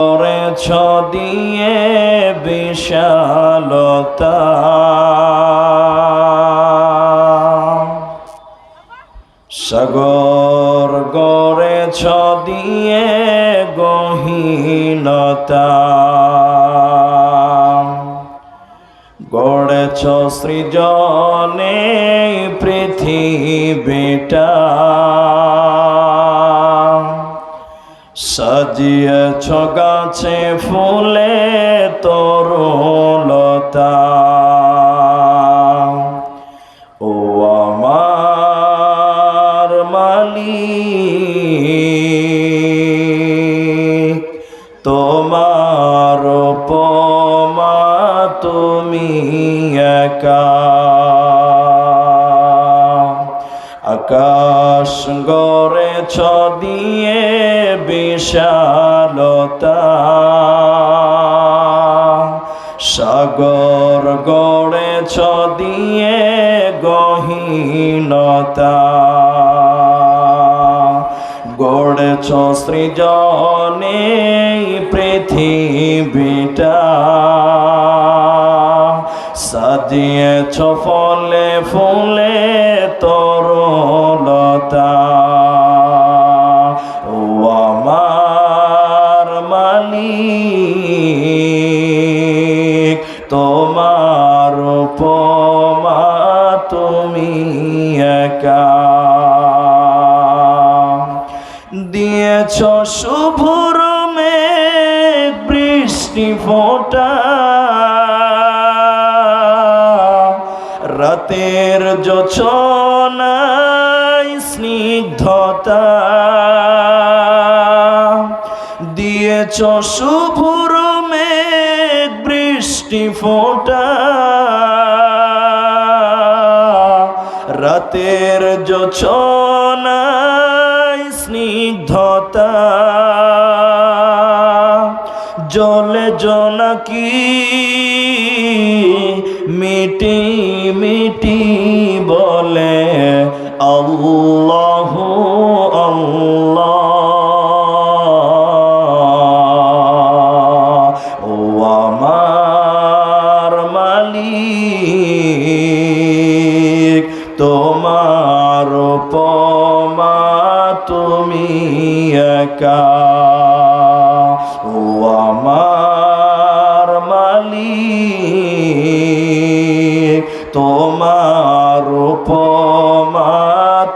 করেছ দিয়ে বিশালতা। সাগর গড়েছ দিয়ে গহীনতা। গড়েছ সৃজনে পৃথিবীটা। সাজিয়েছ গাছে ফুলে তরুলতা ও আমার মালিক তোমার উপমা তুমি একা। আকাশ গড়েছ দিয়ে বিশালতা। সাগর গড়েছ দিয়ে গহীনতা। গড়েছ সৃজনে পৃথিবীটা। সাজিয়েছ ফলে ফুলে তরলতা তোমার উপমা তুমি একা। দিয়েছ শুভর মেঘ বৃষ্টি ফোটা। রাতের যোছনায় স্নিগ্ধতা। দিয়েছ শুভর বৃষ্টি ফোটা। রাতের যোছনায় স্নিগ্ধতা। জলে জনাকি মিটি মিটি বলে আল্লাহ আল্লাহ। ও আমার তোমার উপমা তুমি একা। ও আমার মালিক তোমার উপমা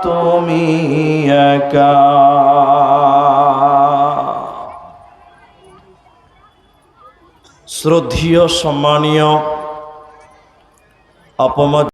তুমি একা। শ্রদ্ধীয় সম্মানীয় অপমা